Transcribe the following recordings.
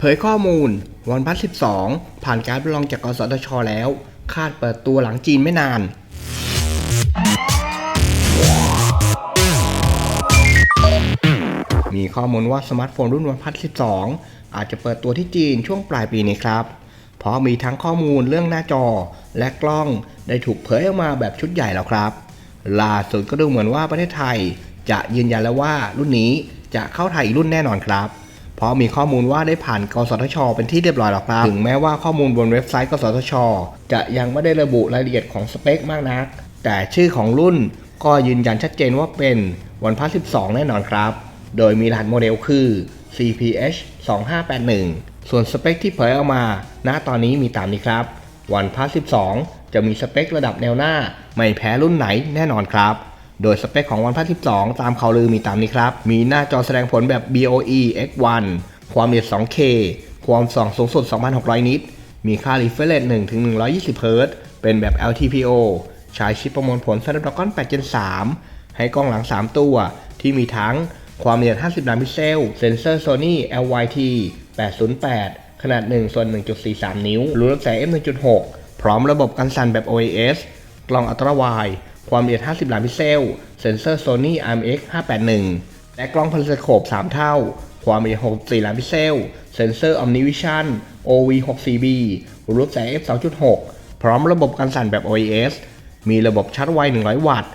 เผยข้อมูล วันพัท12 ผ่านการประลองจากกสทช แล้ว คาดเปิดตัวหลังจีนไม่นานมีข้อมูลว่าสมาร์ทโฟนรุ่นวันพัท12 อาจจะเปิดตัวที่จีนช่วงปลายปีนี้ครับ เพราะมีทั้งข้อมูลเรื่องหน้าจอและกล้องได้ถูกเผยออกมาแบบชุดใหญ่แล้วครับ ล่าสุดก็ดูเหมือนว่าประเทศไทย จะยืนยันแล้วว่ารุ่นนี้จะเข้าไทยอีกรุ่นแน่นอนครับ เพราะมีข้อมูลว่าได้ผ่านกสทช เป็นที่เรียบร้อยแล้วครับ ถึงแม้ว่าข้อมูลบนเว็บไซต์กสทช จะยังไม่ได้ระบุรายละเอียดของสเปคมากนัก แต่ชื่อของรุ่นก็ยืนยันชัดเจนว่าเป็น OnePlus 12 แน่นอนครับ โดยมีรหัสโมเดลคือ CPH 2581 ส่วนสเปคที่เผยออกมา ณ ตอนนี้มีตามนี้ครับ OnePlus 12 จะมีสเปคระดับแนวหน้า ไม่แพ้รุ่นไหนแน่นอนครับ โดยสเปคของ OnePlus 12 ตามข่าวลือมีตามนี้ครับ มีหน้าจอแสดงผลแบบ BOE X1 ความละเอียด 2K ความส่องสูงสุด 2,600 นิต มีค่า refresh rate 1 120 Hz เป็นแบบ LTPO ใช้ชิปประมวลผล Snapdragon 8 Gen 3 ให้กล้องหลัง 3 ตัว ที่มีทั้งความละเอียด 50 ล้านพิกเซล เซนเซอร์ Sony LYT 808 ขนาด 1 ส่วน 1.43 นิ้วรูรับแสง f 1.6 พร้อมระบบกันสั่นแบบ OIS กล้องอัตราไวด์ ความละเอียด 50 ล้านพิกเซล เซนเซอร์ Sony IMX 581 และกล้องพาราโคป 3 เท่า ความละเอียด 64 ล้านพิกเซล เซนเซอร์ OmniVision OV 6CB รูรับแสง f 2.6 พร้อมระบบกันสั่นแบบ OIS มีระบบชาร์จไว 100 วัตต์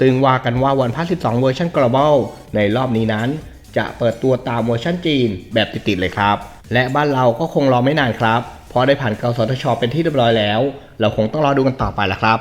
ซึ่งว่ากันว่าวันพัส12 เวอร์ชัน global ในรอบนี้นั้น จะเปิดตัวตามเวอร์ชันจีนแบบติดๆเลยครับ และบ้านเราก็คงรอไม่นานครับ เพราะได้ผ่านกสทช เป็นที่เรียบร้อยแล้ว เราคงต้องรอดูกันต่อไปละครับ